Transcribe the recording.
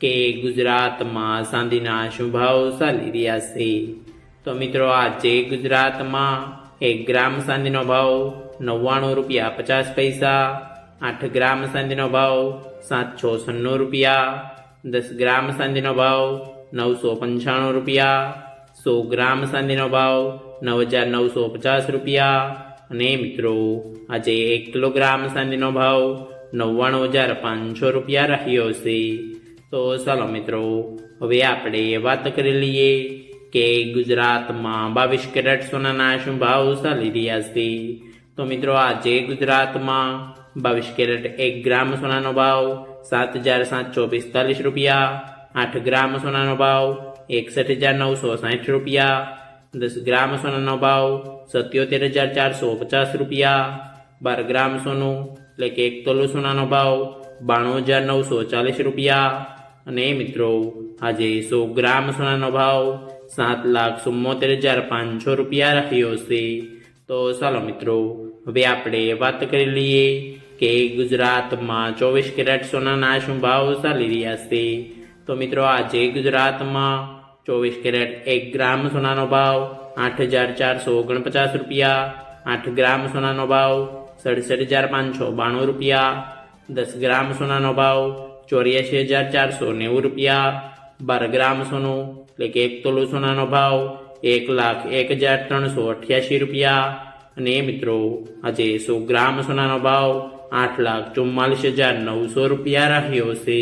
કે ગુજરાતમાં ચાંદીના શું ચાલી રહ્યા છે? તો મિત્રો, આજે ગુજરાતમાં એક ગ્રામ ચાંદીનો ભાવ નવ્વાણું રૂપિયા પચાસ પૈસા, આઠ ગ્રામ ચાંદીનો ભાવ સાતસો છન્નું રૂપિયા, દસ ગ્રામ ચાંદીનો ભાવ નવસો પંચાણું રૂપિયા, સો ગ્રામ ચાંદીનો ભાવ નવ હજાર નવસો પચાસ રૂપિયા. અને મિત્રો, આજે એક કિલોગ્રામ ચાંદીનો ભાવ નવ્વાણું હજાર પાંચસો રૂપિયા રહ્યો છે. તો ચાલો મિત્રો, હવે આપણે વાત કરી લઈએ કે ગુજરાતમાં બાવીસ કેરેટ સોનાના શું ભાવ ચાલી રહ્યા છે. તો મિત્રો, આજે ગુજરાતમાં બાવીસ કેરેટ એક ગ્રામ સોનાનો ભાવ સાત હજાર સાતસો પિસ્તાલીસ રૂપિયા, આઠ ગ્રામ સોનાનો ભાવ એકસઠ હજાર નવસો સાઠ રૂપિયા, દસ ગ્રામ સોનાનો ભાવ સત્યોતેર હજાર ચારસો પચાસ રૂપિયા, બાર ગ્રામ સોનું એટલે કે એક તોલું સોનાનો ભાવ બાણું હજાર નવસો ચાલીસ રૂપિયા. અને મિત્રો, આજે સો ગ્રામ સોનાનો ભાવ સાત લાખ ચુમ્મોતેર હજાર પાંચસો રૂપિયા રહ્યો છે. તો ચાલો મિત્રો, હવે આપણે વાત કરી લઈએ કે ગુજરાતમાં ચોવીસ કેરેટ સોનાના શું ભાવ ચાલી રહ્યા છે. તો મિત્રો, આજે ગુજરાતમાં ચોવીસ કેરેટ એક ગ્રામ સોનાનો ભાવ આઠ હજાર ચારસો ઓગણપચાસ રૂપિયા. આઠ ગ્રામ સોનાનો ભાવ સડસઠ હજાર પાંચસો બાણું રૂપિયા. દસ ગ્રામ સોનાનો ભાવ ચોર્યાસી હજાર ચારસો નેવું રૂપિયા. બાર ગ્રામ સોનું, એટલે કે એક તોલું સોનાનો ભાવ એક લાખ એક હજાર ત્રણસો અઠ્યાસી રૂપિયા. અને મિત્રો, આજે સો ગ્રામ સોનાનો ભાવ આઠ લાખ ચુમ્માલીસ હજાર નવસો રૂપિયા રહ્યો છે.